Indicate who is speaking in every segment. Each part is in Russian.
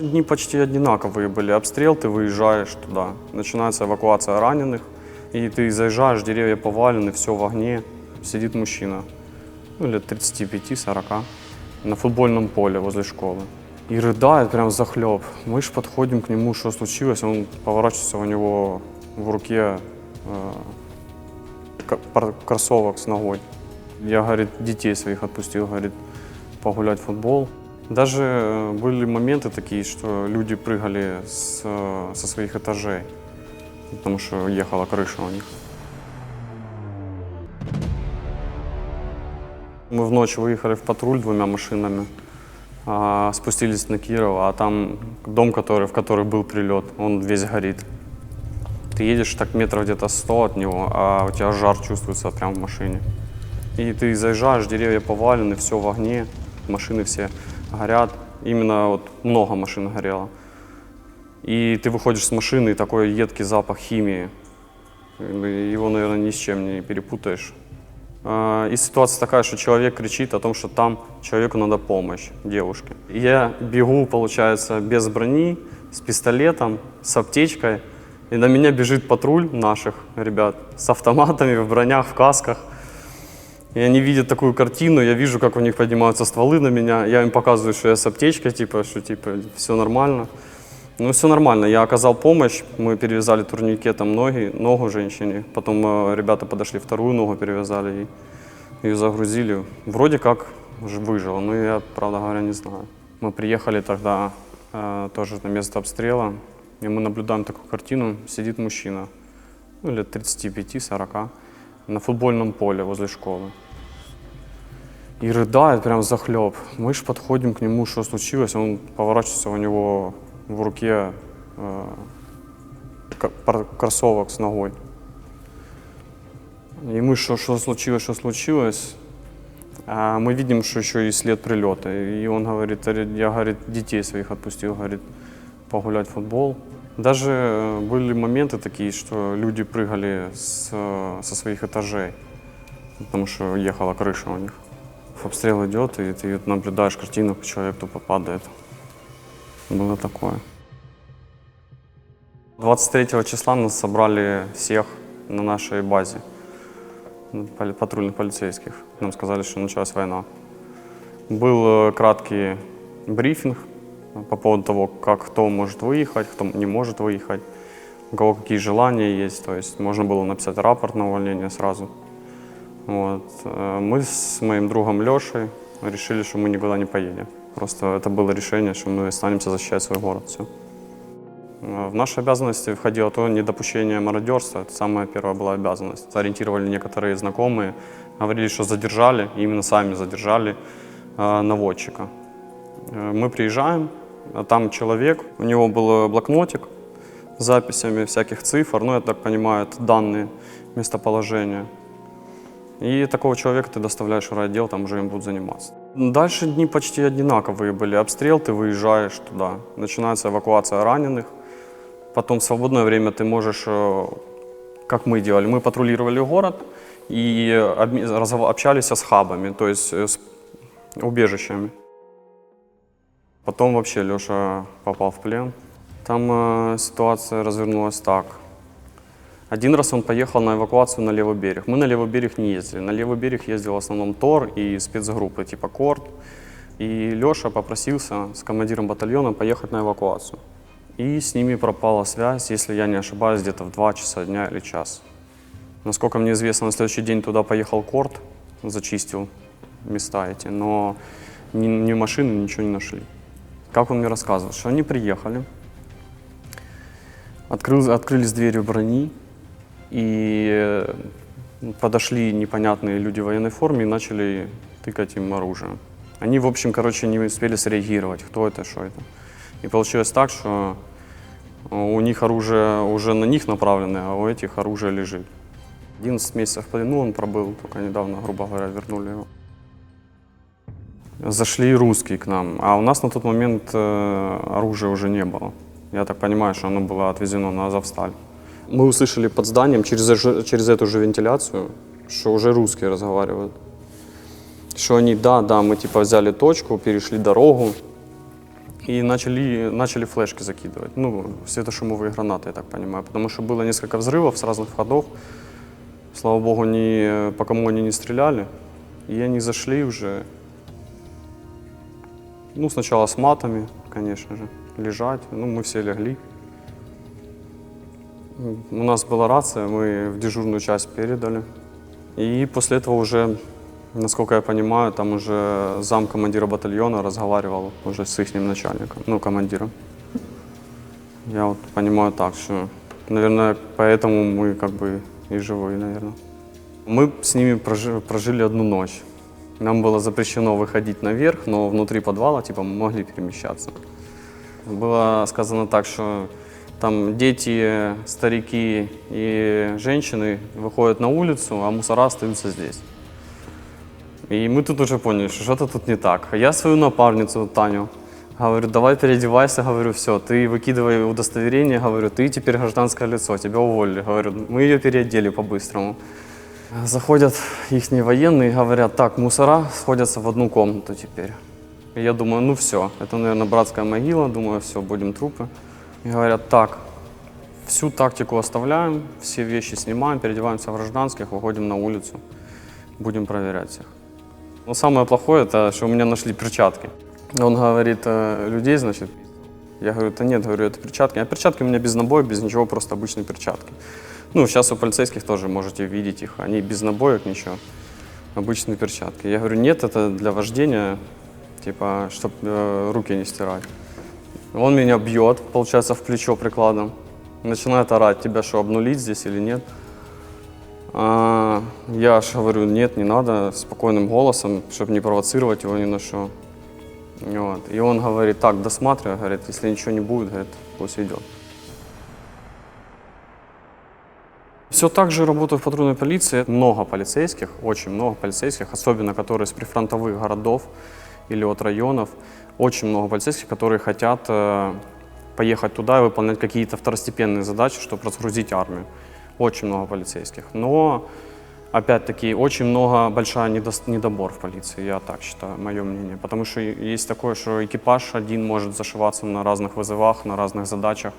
Speaker 1: Дни почти одинаковые были. Обстрел, ты выезжаешь туда. Начинается эвакуация раненых. И ты заезжаешь, деревья повалены, все в огне. Сидит мужчина, ну, лет 35-40, на футбольном поле возле школы. И рыдает прям захлеб. Мы ж подходим к нему, что случилось. Он поворачивается, у него в руке э, ка- пар- кроссовок с ногой. Я, говорит, детей своих отпустил, говорит, погулять в футбол. Даже э, были моменты такие, что люди прыгали с, э, со своих этажей, потому что ехала крыша у них. Мы в ночь выехали в патруль двумя машинами, а, спустились на Кирова, а там дом, который, в который был прилет, он весь горит. Ты едешь так метров где-то 100 от него, а у тебя жар чувствуется прямо в машине. И ты заезжаешь, деревья повалены, все в огне, машины все горят. Именно вот много машин горело. И ты выходишь с машины, и такой едкий запах химии. Его, наверное, ни с чем не перепутаешь. А, И ситуация такая, что человек кричит о том, что там человеку надо помощь, девушке. Я бегу, получается, без брони, с пистолетом, с аптечкой. И на меня бежит патруль наших ребят с автоматами, в бронях, в касках. И они видят такую картину, я вижу, как у них поднимаются стволы на меня. Я им показываю, что я с аптечкой, типа, что типа все нормально. Ну, все нормально. Я оказал помощь. Мы перевязали турникетом ноги, ногу женщине. Потом э, ребята подошли, вторую ногу перевязали и ее загрузили. Вроде как выжила, но я, правда говоря, не знаю. Мы приехали тогда э, тоже на место обстрела, и мы наблюдаем такую картину. Сидит мужчина, ну, лет 35-40, на футбольном поле возле школы. И рыдает прям захлеб. Мы ж подходим к нему, что случилось. Он поворачивается, у него в руке э, кроссовок с ногой. И мы, что, что случилось, что случилось. А мы видим, что еще и след прилета. И он говорит, «Ре- я, говорит, детей своих отпустил, говорит, погулять в футбол. Даже э, были моменты такие, что люди прыгали с, э, со своих этажей, потому что ехала крыша у них. Обстрел идет, и ты наблюдаешь картину, человек тупо падает. Было такое. 23 числа нас собрали всех на нашей базе, ну, патрульных полицейских. Нам сказали, что началась война. Был э, краткий брифинг по поводу того, как кто может выехать, кто не может выехать, у кого какие желания есть. То есть можно было написать рапорт на увольнение сразу. Вот. Э, Мы с моим другом Лешей решили, что мы никуда не поедем. Просто это было решение, что мы останемся защищать свой город. Все. В наши обязанности входило то недопущение мародерства. Это самая первая была обязанность. Ориентировали некоторые знакомые, говорили, что задержали, именно сами задержали э, наводчика. Э, Мы приезжаем, а там человек, у него был блокнотик с записями всяких цифр, ну, я так понимаю, это данные местоположения. И такого человека ты доставляешь в райотдел, там уже им будут заниматься. Дальше дни почти одинаковые были. Обстрел, ты выезжаешь туда. Начинается эвакуация раненых. Потом в свободное время ты можешь, э, как мы делали, мы патрулировали город и разгов- общались с хабами, то есть э, с убежищами. Потом вообще Леша попал в плен. Там э, ситуация развернулась так. Один раз он поехал на эвакуацию на левый берег. Мы на левый берег не ездили. На левый берег ездил в основном ТОР и спецгруппы типа КОРТ. И Леша попросился с командиром батальона поехать на эвакуацию. И с ними пропала связь, если я не ошибаюсь, где-то в 2 часа дня или час. Насколько мне известно, на следующий день туда поехал Корт, зачистил места эти, но ни, ни машины, ничего не нашли. Как он мне рассказывал, что они приехали, открыл, открылись двери брони, и э, подошли непонятные люди в военной форме и начали тыкать им оружием. Они, в общем, короче, не успели среагировать, кто это, что это. И получилось так, что у них оружие уже на них направленное, а у этих оружие лежит. 11 месяцев плену он пробыл, только недавно, грубо говоря, вернули его. Зашли русские к нам, а у нас на тот момент э, оружия уже не было. Я так понимаю, что оно было отвезено на Азовсталь. Мы услышали под зданием через, через эту же вентиляцию, что уже русские разговаривают. Что они, да, да, мы типа взяли точку, перешли дорогу, и начали, начали флешки закидывать. Ну, светошумовые гранаты, я так понимаю. Потому что было несколько взрывов с разных входов. Слава богу, ни, по кому они не стреляли. И они зашли уже. Ну, сначала с матами, конечно же, лежать. Ну, мы все легли. У нас была рация, мы в дежурную часть передали. И после этого уже, насколько я понимаю, там уже зам командира батальона разговаривал уже с их начальником, ну, командиром. Я вот понимаю так, что, наверное, поэтому мы как бы и живые, наверное. Мы с ними прожи- прожили одну ночь. Нам было запрещено выходить наверх, но внутри подвала, типа, мы могли перемещаться. Было сказано так, что там дети, старики и женщины выходят на улицу, а мусора остаются здесь. И мы тут уже поняли, что что-то тут не так. Я свою напарницу Таню говорю, давай переодевайся, говорю, все, ты выкидывай удостоверение, говорю, ты теперь гражданское лицо, тебя уволили. Говорю, мы ее переодели по-быстрому. Заходят их военные и говорят, так, мусора сходятся в одну комнату теперь. И я думаю, ну все, это, наверное, братская могила, думаю, все, будем трупы. И говорят, так, всю тактику оставляем, все вещи снимаем, переодеваемся в гражданских, выходим на улицу, будем проверять всех. Но самое плохое, это что у меня нашли перчатки. Он говорит, «Э, людей, значит, я говорю, да нет, говорю, это перчатки. А перчатки у меня без набоев, без ничего, просто обычные перчатки. Ну, сейчас у полицейских тоже можете видеть их, они без набоек, ничего, обычные перчатки. Я говорю, нет, это для вождения, типа, чтобы руки не стирать. Он меня бьет, получается, в плечо прикладом. Начинает орать, тебя что, обнулить здесь или нет? А, я же говорю, нет, не надо, спокойным голосом, чтобы не провоцировать его ни на что. Вот. И он говорит, так, досматривай, говорит, если ничего не будет, говорит, пусть идет. Все так же работаю в патрульной полиции. Много полицейских, очень много полицейских, особенно которые с прифронтовых городов или от районов. Очень много полицейских, которые хотят э, поехать туда и выполнять какие-то второстепенные задачи, чтобы разгрузить армию. Очень много полицейских. Но, опять-таки, очень много, недос- недобор в полиции, я так считаю, мое мнение. Потому что есть такое, что экипаж один может зашиваться на разных вызовах, на разных задачах.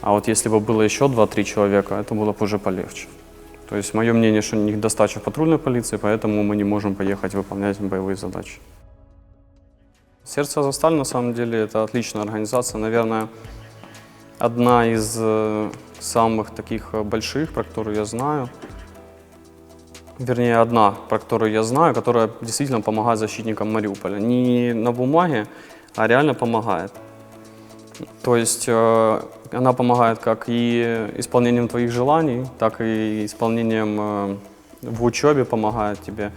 Speaker 1: А вот если бы было еще 2-3 человека, это было бы уже полегче. То есть мое мнение, что недостача в патрульной полиции, поэтому мы не можем поехать выполнять боевые задачи. Сердце Азовсталь, на самом деле, это отличная организация. Наверное, одна из э, самых таких э, больших, про которую я знаю. Вернее, одна, про которую я знаю, которая действительно помогает защитникам Мариуполя. Не на бумаге, а реально помогает. То есть э, она помогает как и исполнением твоих желаний, так и исполнением в учебе помогает тебе,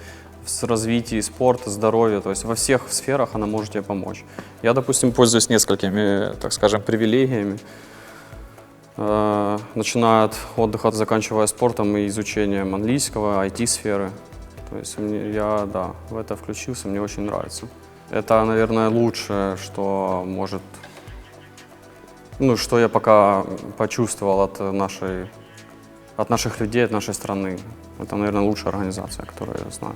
Speaker 1: в развитии спорта, здоровья. То есть во всех сферах она может тебе помочь. Я, допустим, пользуюсь несколькими, так скажем, привилегиями. Э, начиная от отдыха, заканчивая спортом и изучением английского, IT-сферы. То есть я, да, в это включился, мне очень нравится. Это, наверное, лучшее, что может ну, что я пока почувствовал от нашей, от наших людей, от нашей страны. Это, наверное, лучшая организация, которую я знаю.